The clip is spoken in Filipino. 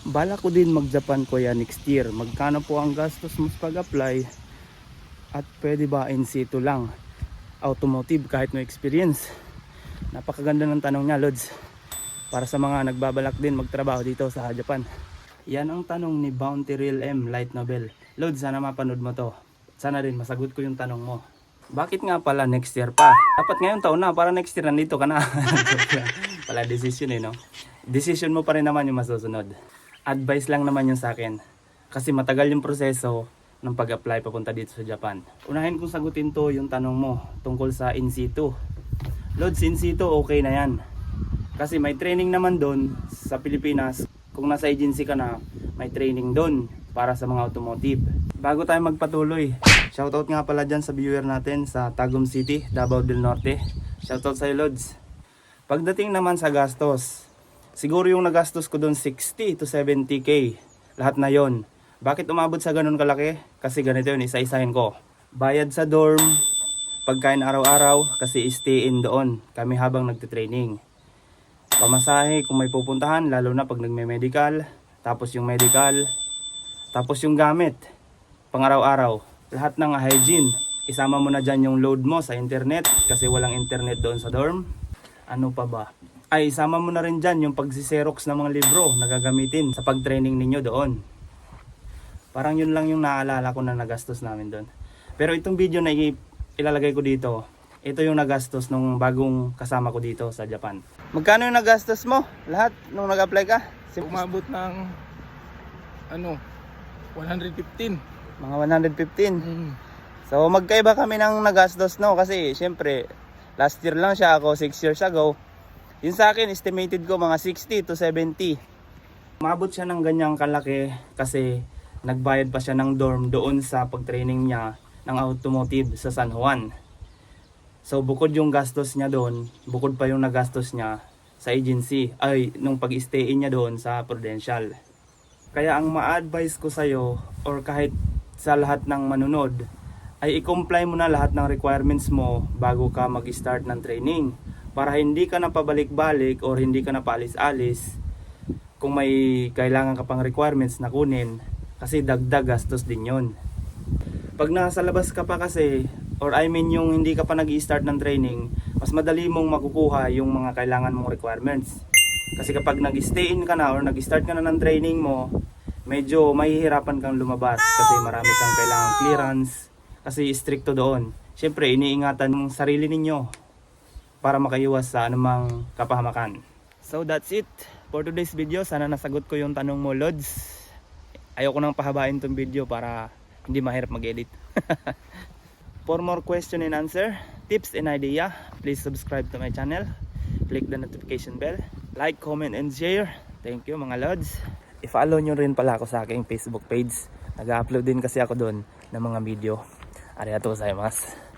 Bala ko din mag-Japan kuya next year. Magkano po ang gastos mo pag-apply? At pwede ba in situ lang? Automotive kahit no experience. Napakaganda ng tanong niya, Lods. Para sa mga nagbabalak din magtrabaho dito sa Japan. Yan ang tanong ni Bounty Real M Light Novel. Lods, sana mapanood mo to. Sana rin masagot ko yung tanong mo. Bakit nga pala next year pa? Dapat ngayon taon na, para next year nandito ka na. pala decision eh, no? Decision mo pa rin naman yung masusunod. Advice lang naman yun sa akin. Kasi matagal yung proseso ng pag-apply papunta dito sa Japan. Unahin kong sagutin to yung tanong mo tungkol sa in situ. Lods, in situ okay na yan. Kasi may training naman doon sa Pilipinas. Kung nasa agency ka na, may training doon para sa mga automotive. Bago tayo magpatuloy, shoutout nga pala dyan sa viewer natin sa Tagum City, Davao del Norte. Shoutout sa Lods. Pagdating naman sa gastos, siguro yung nagastos ko doon 60 to 70k. Lahat na yon. Bakit umabot sa ganun kalaki? Kasi ganito yun, isa-isahin ko. Bayad sa dorm, pagkain araw-araw, kasi stay in doon kami habang nagtitraining. Pamasahe kung may pupuntahan, lalo na pag nagme-medical, tapos yung medical, tapos yung gamit, pang araw-araw. Lahat ng hygiene, isama mo na dyan yung load mo sa internet kasi walang internet doon sa dorm. Ano pa ba? Ay, isama mo na rin dyan yung pagsiserox ng mga libro na gagamitin sa pag-training ninyo doon. Parang yun lang yung naalala ko na nagastos namin doon. Pero itong video na ilalagay ko dito, ito yung nagastos nung bagong kasama ko dito sa Japan. Magkano yung nagastos mo? Lahat nung nag-apply ka? Sim- Umabot ng ano 115. Mga 115. Mm. So magkaiba kami ng nagastos no kasi syempre last year lang siya ako 6 years ago. Yun sa akin estimated ko mga 60 to 70. Umabot siya ng ganyang kalaki kasi nagbayad pa siya ng dorm doon sa pagtraining niya ng automotive sa San Juan. So bukod yung gastos niya doon, bukod pa yung nagastos niya sa agency, ay nung pag-stay niya doon sa Prudential. Kaya ang ma-advise ko sa'yo or kahit sa lahat ng manunod ay i-comply mo na lahat ng requirements mo bago ka mag-start ng training para hindi ka na pabalik-balik or hindi ka na paalis-alis kung may kailangan ka pang requirements na kunin kasi dagdag gastos din yon. Pag nasa labas ka pa kasi or I mean yung hindi ka pa nag start ng training mas madali mong makukuha yung mga kailangan mong requirements. Kasi kapag nag-stay in ka na or nag-start ka na ng training mo, medyo mahihirapan kang lumabas kasi marami kang kailangang clearance kasi stricto doon. Siyempre, iniingatan ng sarili ninyo para makaiwas sa anumang kapahamakan. So that's it for today's video. Sana nasagot ko yung tanong mo, Lods. Ayoko nang pahabain tong video para hindi mahirap mag-edit. For more question and answer, tips and idea, please subscribe to my channel. Click the notification bell. Like, comment, and share. Thank you mga lods. I-follow nyo rin pala ako sa aking Facebook page. Nag-upload din kasi ako doon ng mga video. Arigatou gozaimasu.